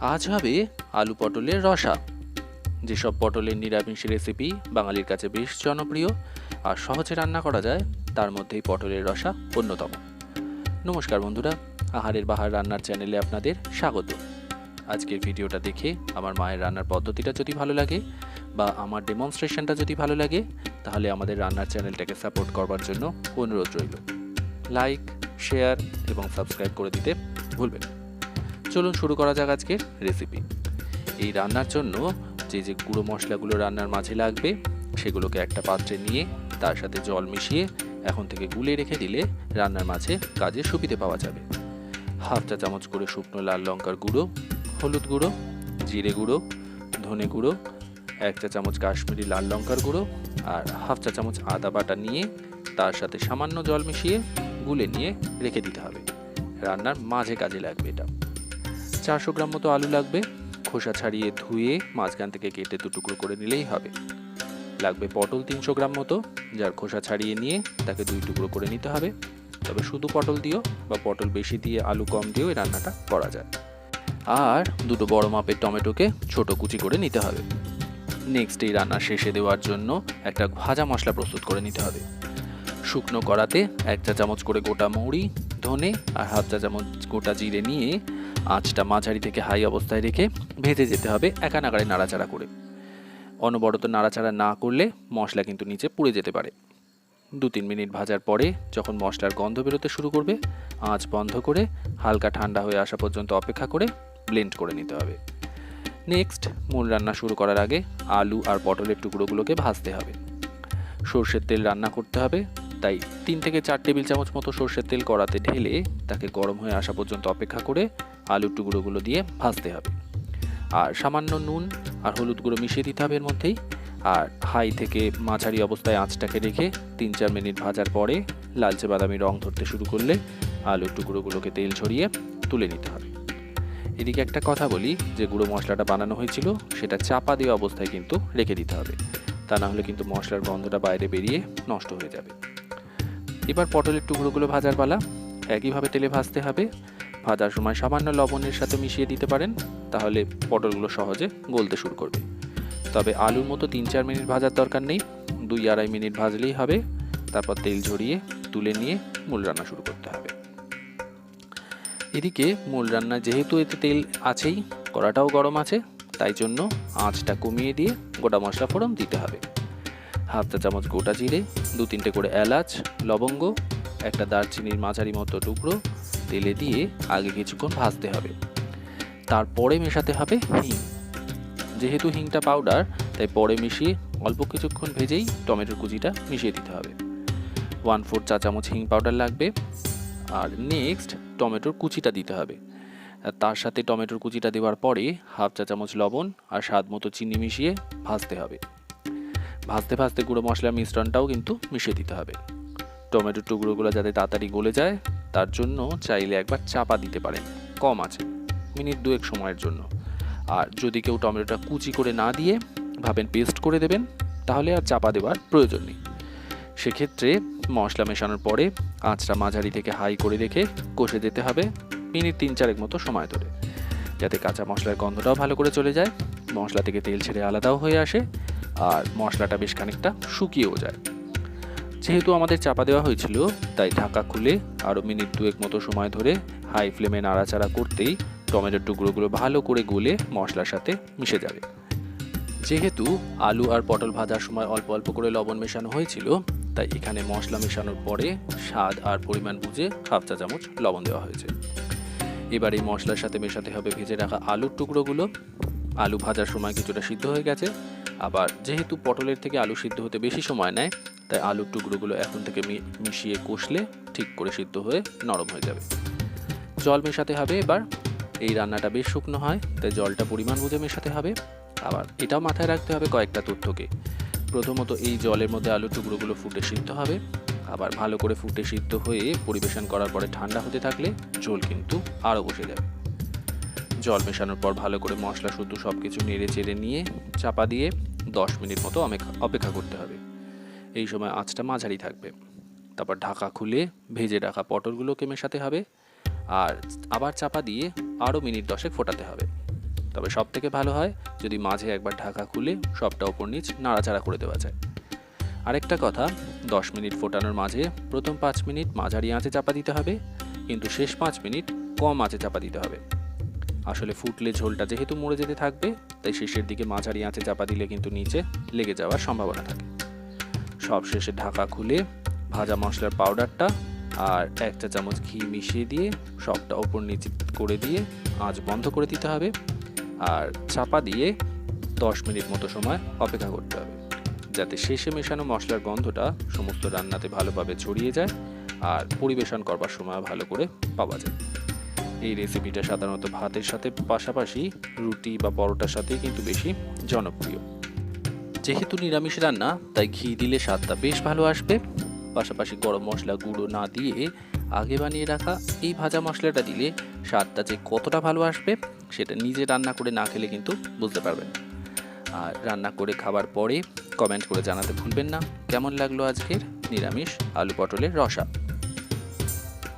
আজ হবে আলু পটলের রসা। যেসব পটলের নিরামিষ রেসিপি বাঙালির কাছে বেশ জনপ্রিয় আর সহজে রান্না করা যায়, তার মধ্যেই পটলের রসা অন্যতম। নমস্কার বন্ধুরা, আহারের বাহার রান্নার চ্যানেলে আপনাদের স্বাগত। আজকের ভিডিওটা দেখে আমার মায়ের রান্নার পদ্ধতিটা যদি ভালো লাগে বা আমার ডেমনস্ট্রেশনটা যদি ভালো লাগে, তাহলে আমাদের রান্নার চ্যানেলটাকে সাপোর্ট করবার জন্য অনুরোধ রইল। লাইক শেয়ার এবং সাবস্ক্রাইব করে দিতে ভুলবেন না। চলুন শুরু করা যাক আজকের রেসিপি এই রান্নার জন্য যে যে গুঁড়ো মশলাগুলো রান্নার মাঝে লাগবে, সেগুলোকে একটা পাত্রে নিয়ে তার সাথে জল মিশিয়ে এখন থেকে গুলে রেখে দিলে রান্নার মাঝে কাজে সুবিধে পাওয়া যাবে। হাফ চা চামচ করে শুকনো লাল লঙ্কার গুঁড়ো, হলুদ গুঁড়ো, জিরে গুঁড়ো, ধনে গুঁড়ো, এক চা চামচ কাশ্মীরি লাল লঙ্কার গুঁড়ো আর হাফ চা চামচ আদা বাটা নিয়ে তার সাথে সামান্য জল মিশিয়ে গুলে নিয়ে রেখে দিতে হবে। রান্নার মাঝে কাজে লাগবে এটা। চারশো গ্রাম মতো আলু লাগবে। খোসা ছাড়িয়ে ধুয়ে মাঝখান থেকে কেটে দু টুকরো করে নিলেই হবে। লাগবে পটল তিনশো গ্রাম মতো, যার খোসা ছাড়িয়ে নিয়ে তাকে দুই টুকরো করে নিতে হবে। তবে শুধু পটল দিও বা পটল বেশি দিয়ে আলু কম দিয়েও এই রান্নাটা করা যায়। আর দুটো বড় মাপের টমেটোকে ছোট কুচি করে নিতে হবে। নেক্সট এই রান্না শেষে দেওয়ার জন্য একটা ভাজা মশলা প্রস্তুত করে নিতে হবে। শুকনো কড়াতে এক চা চামচ করে গোটা মৌরি ধনে আর হাফ চা চামচ গোটা জিরে নিয়ে আঁচটা মাঝারি থেকে হাই অবস্থায় রেখে ভেজে যেতে হবে একা নাগাড়ে নাড়াচাড়া করে। অনবরত নাড়াচাড়া না করলে মশলা কিন্তু নিচে পুড়ে যেতে পারে। দু তিন মিনিট ভাজার পরে যখন মশলার গন্ধ বেরোতে শুরু করবে, আঁচ বন্ধ করে হালকা ঠান্ডা হয়ে আসা পর্যন্ত অপেক্ষা করে ব্লেন্ড করে নিতে হবে। নেক্সট, মূল রান্না শুরু করার আগে আলু আর পটলের টুকরোগুলোকে ভাজতে হবে। সর্ষের তেল রান্না করতে হবে তাই তিন থেকে চার টেবিল চামচ মতো সর্ষের তেল কড়াতে ঢেলে তাকে গরম হয়ে আসা পর্যন্ত অপেক্ষা করে আলুর টুকরোগুলো দিয়ে ভাজতে হবে। আর সামান্য নুন আর হলুদ গুঁড়ো মিশিয়ে দিতে হবে এর মধ্যেই। আর হাই থেকে মাঝারি অবস্থায় আঁচটাকে রেখে তিন চার মিনিট ভাজার পরে লালচে বাদামি রং ধরতে শুরু করলে আলুর টুকরোগুলোকে তেল ছড়িয়ে তুলে নিতে হবে। এদিকে একটা কথা বলি, যে গুঁড়ো মশলাটা বানানো হয়েছিল সেটা চাপা দেওয়া অবস্থায় কিন্তু রেখে দিতে হবে। তা না হলে কিন্তু মশলার গন্ধটা বাইরে বেরিয়ে নষ্ট হয়ে যাবে। এবার পটলের টুকরোগুলো ভাজার পালা। একইভাবে তেলে ভাজতে হবে। ভাজার সময় সামান্য লবণের সাথে মিশিয়ে দিতে পারেন, তাহলে পটলগুলো সহজে গলতে শুরু করবে। তবে আলুর মতো তিন চার মিনিট ভাজার দরকার নেই। দুই আড়াই মিনিট ভাজলেই হবে। তারপর তেল ঝরিয়ে তুলে নিয়ে মূল রান্না শুরু করতে হবে। এদিকে মূল রান্না যেহেতু এতে তেল আছেই, কড়াটাও গরম আছে, তাই জন্য আঁচটা কমিয়ে দিয়ে গোটা মশলা ফোড়ন দিতে হবে। হাফ চা চামচ গোটা জিরে, দু তিনটে করে এলাচ, লবঙ্গ, একটা দারচিনির মাঝারি মতো টুকরো, তেলে দিয়ে আগে কিছুক্ষণ ভাজতে হবে। তারপরে মেশাতে হবে হিং। যেহেতু হিংটা পাউডার, তাই পরে মিশিয়ে অল্প কিছুক্ষণ ভেজেই টমেটোর কুচিটা মিশিয়ে দিতে হবে। ওয়ান ফোর চা চামচ হিং পাউডার লাগবে। আর নেক্সট টমেটোর কুচিটা দিতে হবে। তার সাথে টমেটোর কুচিটা দেওয়ার পরে হাফ চা চামচ লবণ আর স্বাদ মতো চিনি মিশিয়ে ভাজতে হবে। ভাজতে ভাজতে গুঁড়ো মশলার মিশ্রণটাও কিন্তু মিশিয়ে দিতে হবে। টমেটোর টুকরোগুলো যাতে তাড়াতাড়ি গলে যায়, তার জন্য চাইলে একবার চাপা দিতে পারেন। কম আছে, মিনিট দুয়েক সময়ের জন্য। আর যদি কেউ টমেটোটা কুচি করে না দিয়ে ভাবেন পেস্ট করে দেবেন, তাহলে আর চাপা দেওয়ার প্রয়োজন নেই। সেক্ষেত্রে মশলা মেশানোর পরে আঁচটা মাঝারি থেকে হাই করে রেখে কষে যেতে হবে মিনিট তিন চারেক মতো সময় ধরে। যাতে কাঁচা মশলার গন্ধটাও ভালো করে চলে যায়, মশলা থেকে তেল ছেড়ে আলাদাও হয়ে আসে। আর মশলাটা বেশ খানিকটা শুকিয়েও যায়। যেহেতু আমাদের চাপা দেওয়া হয়েছিল, তাই ঢাকা খুলে আরও মিনিট দুয়েক মতো সময় ধরে হাই ফ্লেমে নাড়াচাড়া করতেই টমেটোর টুকরোগুলো ভালো করে গলে মশলার সাথে মিশে যাবে। যেহেতু আলু আর পটল ভাজার সময় অল্প অল্প করে লবণ মেশানো হয়েছিল, তাই এখানে মশলা মেশানোর পরে স্বাদ আর পরিমাণ বুঝে হাফ চা চামচ লবণ দেওয়া হয়েছে। এবার এই মশলার সাথে মেশাতে হবে ভেজে রাখা আলুর টুকরোগুলো। আলু ভাজার সময় কিছুটা সিদ্ধ হয়ে গেছে আবার যেহেতু পটলের থেকে আলু সিদ্ধ হতে বেশি সময় নেয়, তাই আলুর টুকরোগুলো এখন থেকে মিশিয়ে কষলে ঠিক করে সিদ্ধ হয়ে নরম হয়ে যাবে। জল মেশাতে হবে এবার। এই রান্নাটা বেশ শুকনো হয়, তাই জলটা পরিমাণ বুঝে মেশাতে হবে। আবার এটাও মাথায় রাখতে হবে কয়েকটা তথ্যকে। প্রথমত এই জলের মধ্যে আলুর টুকরোগুলো ফুটে সিদ্ধ হবে। আবার ভালো করে ফুটে সিদ্ধ হয়ে পরিবেশন করার পরে ঠান্ডা হতে থাকলে জল কিন্তু আরও বসে যাবে। জল মেশানোর পর ভালো করে মশলা শুদ্ধ সব কিছু নেড়ে চেড়ে নিয়ে চাপা দিয়ে দশ মিনিট মতো অপেক্ষা অপেক্ষা করতে হবে। এই সময় আঁচটা মাঝারি থাকবে। তারপর ঢাকা খুলে ভেজে রাখা পটলগুলোকে মেশাতে হবে আর আবার চাপা দিয়ে আরও মিনিট দশেক ফোটাতে হবে। তবে সব থেকে ভালো হয় যদি মাঝে একবার ঢাকা খুলে সবটা ওপর নিচ নাড়াচাড়া করে দেওয়া যায়। আরেকটা কথা, দশ মিনিট ফোটানোর মাঝে প্রথম পাঁচ মিনিট মাঝারি আঁচে চাপা দিতে হবে, কিন্তু শেষ পাঁচ মিনিট কম আঁচে চাপা দিতে হবে। আসলে ফুটলে ঝোলটা যেহেতু মরে যেতে থাকবে, তাই শেষের দিকে মাঝারি আঁচে চাপা দিলে কিন্তু নিচে লেগে যাওয়ার সম্ভাবনা থাকে। সব শেষে ঢাকা খুলে ভাজা মশলার পাউডারটা আর এক চা চামচ ঘি মিশিয়ে দিয়ে সবটা ওপর নিচে করে দিয়ে আঁচ বন্ধ করে দিতে হবে আর চাপা দিয়ে দশ মিনিট মতো সময় অপেক্ষা করতে হবে, যাতে শেষে মেশানো মশলার গন্ধটা সমস্ত রান্নাতে ভালোভাবে ছড়িয়ে যায় আর পরিবেশন করবার সময় ভালো করে পাওয়া যায়। এই রেসিপিটা সাধারণত ভাতের সাথে, পাশাপাশি রুটি বা পরোটার সাথে কিন্তু বেশি জনপ্রিয়। যেহেতু নিরামিষ রান্না, তাই ঘি দিলে স্বাদটা বেশ ভালো আসবে। পাশাপাশি গরম মশলা গুঁড়ো না দিয়ে আগে বানিয়ে রাখা এই ভাজা মশলাটা দিলে স্বাদটা যে কতটা ভালো আসবে, সেটা নিজে রান্না করে না খেলে কিন্তু বুঝতে পারবেন। আর রান্না করে খাবার পরে কমেন্ট করে জানাতে ভুলবেন না। কেমন লাগল আজকের নিরামিষ আলু পটলের রসা?